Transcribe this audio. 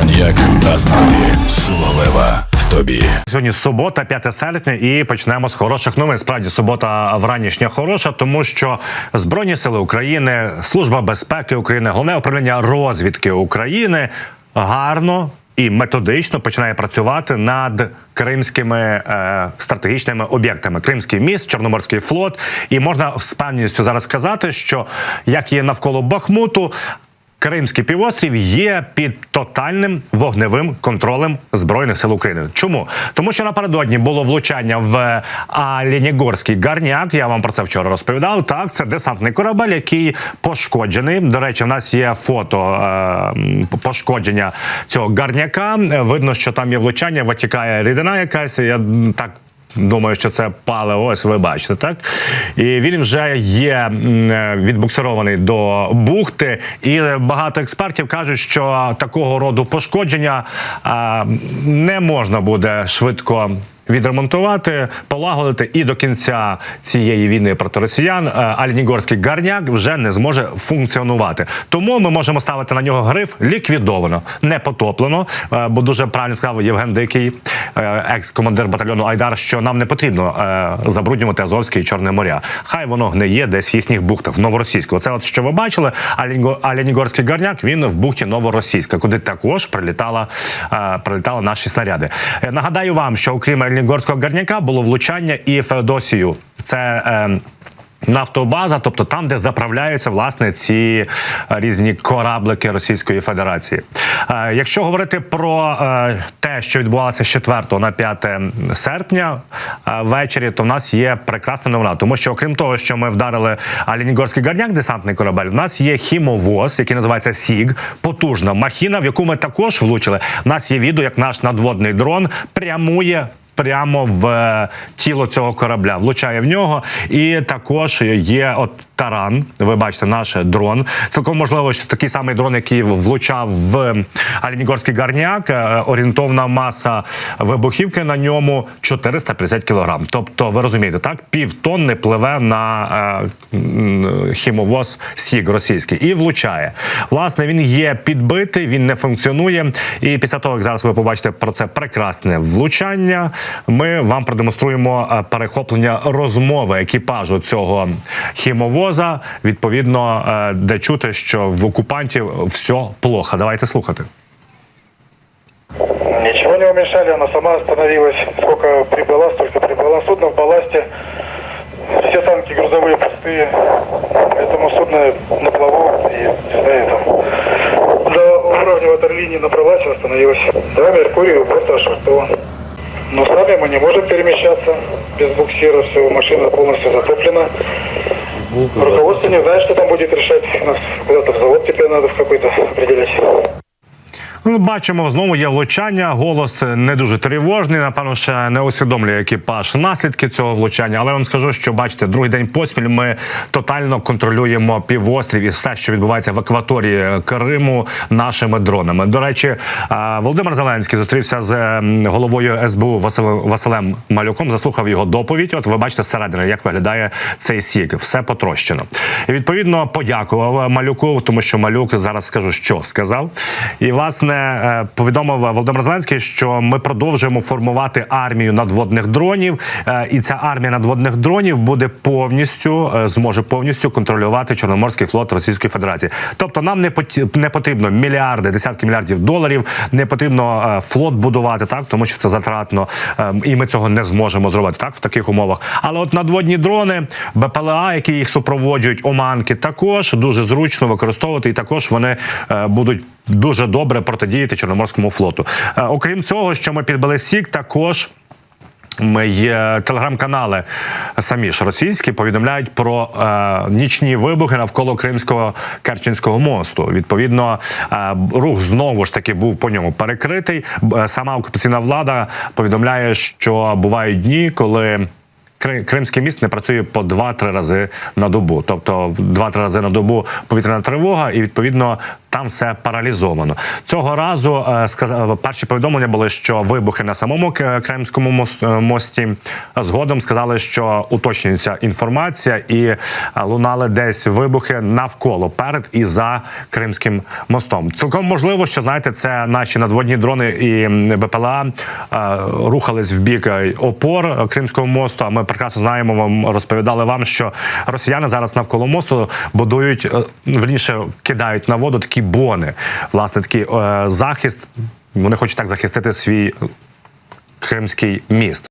Коньяк Азнави. Сила лева в тобі. Сьогодні субота, 5 серпня, і почнемо з хороших новин. Справді субота вранішня хороша, тому що Збройні сили України, Служба безпеки України, головне управління розвідки України гарно. І методично починає працювати над кримськими е, стратегічними об'єктами. Кримський міст, Чорноморський флот. І можна з певністю зараз сказати, що як є навколо Бахмуту, Кримський півострів є під тотальним вогневим контролем збройних сил України. Чому тому, що напередодні було влучання в Алінігорський гарняк? Я вам про це вчора розповідав. Так, це десантний корабель, який пошкоджений. До речі, в нас є фото е, пошкодження цього гарняка. Видно, що там є влучання, витікає рідина якась. Я так Думаю, що це пале. ось ви бачите, так і він вже є е, відбуксирований до бухти, і багато експертів кажуть, що такого роду пошкодження не можна буде швидко. Відремонтувати, полагодити і до кінця цієї війни проти росіян е, Альнігорський гарняк вже не зможе функціонувати. Тому ми можемо ставити на нього гриф ліквідовано, не потоплено. е, Бо дуже правильно сказав Євген Дикий, е, екс-командир батальйону Айдар, що нам не потрібно забруднювати Азовське і Чорне моря. Хай воно гниє десь в їхніх бухтах в новоросійську. Це от що ви бачили, Алянігорський гарняк він в бухті Новоросійська, куди також прилітала, прилітали наші снаряди. Нагадаю вам, що окрім Алянігорського гарняка було влучання і Феодосію. Це е, Нафтобаза, тобто там, де заправляються власне ці е, різні кораблики Російської Федерації. Е, Якщо говорити про е, те, що відбувалося з 4 на 5 серпня ввечері, то в нас є прекрасна новина, тому що окрім того, що ми вдарили Алінігорський гарняк, десантний корабель, в нас є хімовоз, який називається Сіг, потужна махіна, в яку ми також влучили. У нас є відео, як наш надводний дрон прямує прямо в е, тіло цього корабля, влучає в нього. І також є от таран. Ви бачите, наш дрон. Цілком можливо, що такий самий дрон, який влучав в Алінігорський гарняк. е, Орієнтовна маса вибухівки на ньому 450 кілограм. Тобто, ви розумієте, так півтонни пливе на е, хімовоз Сіг російський і влучає. Власне, він є підбитий, він не функціонує. І після того, як зараз ви побачите про це прекрасне влучання, ми вам продемонструємо е, перехоплення розмови екіпажу цього хімовоза. Відповідно, е, де чути, що в окупантів все плохо. Давайте слухати. Ничего не умешали, она сама остановилась. Сколько прибыла, столько прибыла. Судно в балласте. Все танки грузовые пустые. Поэтому судно на плаву и, не знаю, там, до уровня ватерлинии набралась и остановилась. Да, Меркурий у борта швартован. Но сами мы не можем перемещаться без буксира. Все, машина полностью затоплена. Руководство не знает, что там будет решать. Нас куда-то в завод теперь надо в какой-то определять. Ну, бачимо, знову є влучання. Голос не дуже тривожний. Напевно, ще не усвідомлює екіпаж наслідки цього влучання. Але я вам скажу, що бачите, другий день поспіль ми тотально контролюємо півострів і все, що відбувається в акваторії Криму, нашими дронами. До речі, е, Володимир Зеленський зустрівся з головою СБУ Василем Малюком. Заслухав його доповідь. От ви бачите зсередини, як виглядає цей сік. Все потрощено. І відповідно подякував Малюку, тому що Малюк зараз скажу, що сказав. І власне е, повідомив Володимир Зеленський, що ми продовжуємо формувати армію надводних дронів, е, і ця армія надводних дронів буде повністю е, зможе повністю контролювати Чорноморський флот Російської Федерації. Тобто, нам не не потрібно мільярди, десятки мільярдів доларів, не потрібно флот будувати, так тому що це затратно, е, і ми цього не зможемо зробити так в таких умовах. Але от надводні дрони, БПЛА, які їх супроводжують, оманки, також дуже зручно використовувати, і також вони будуть. Дуже добре протидіяти Чорноморському флоту. Е, окрім цього, що ми підбили сік, також є телеграм-канали самі ж російські повідомляють про е, нічні вибухи навколо Кримського Керченського мосту. Відповідно, е, рух знову ж таки був по ньому перекритий. Сама окупаційна влада повідомляє, що бувають дні, коли Кримський міст не працює по 2-3 рази на добу. Тобто 2-3 рази на добу повітряна тривога, і відповідно там все паралізовано. Цього разу е, сказав, перші повідомлення були, що вибухи на самому Кримському е, мості. Згодом сказали, що уточнюється інформація, і е, лунали десь вибухи навколо перед і за Кримським мостом. Цілком можливо, що знаєте, це наші надводні дрони і БПЛА е, рухались в бік е, опор е, Кримського мосту. А ми прекрасно знаємо, вам розповідали вам, що росіяни зараз навколо мосту будують е, верніше кидають на воду такі бони. Власне, такий е, захист. Вони хочуть так захистити свій кримський міст.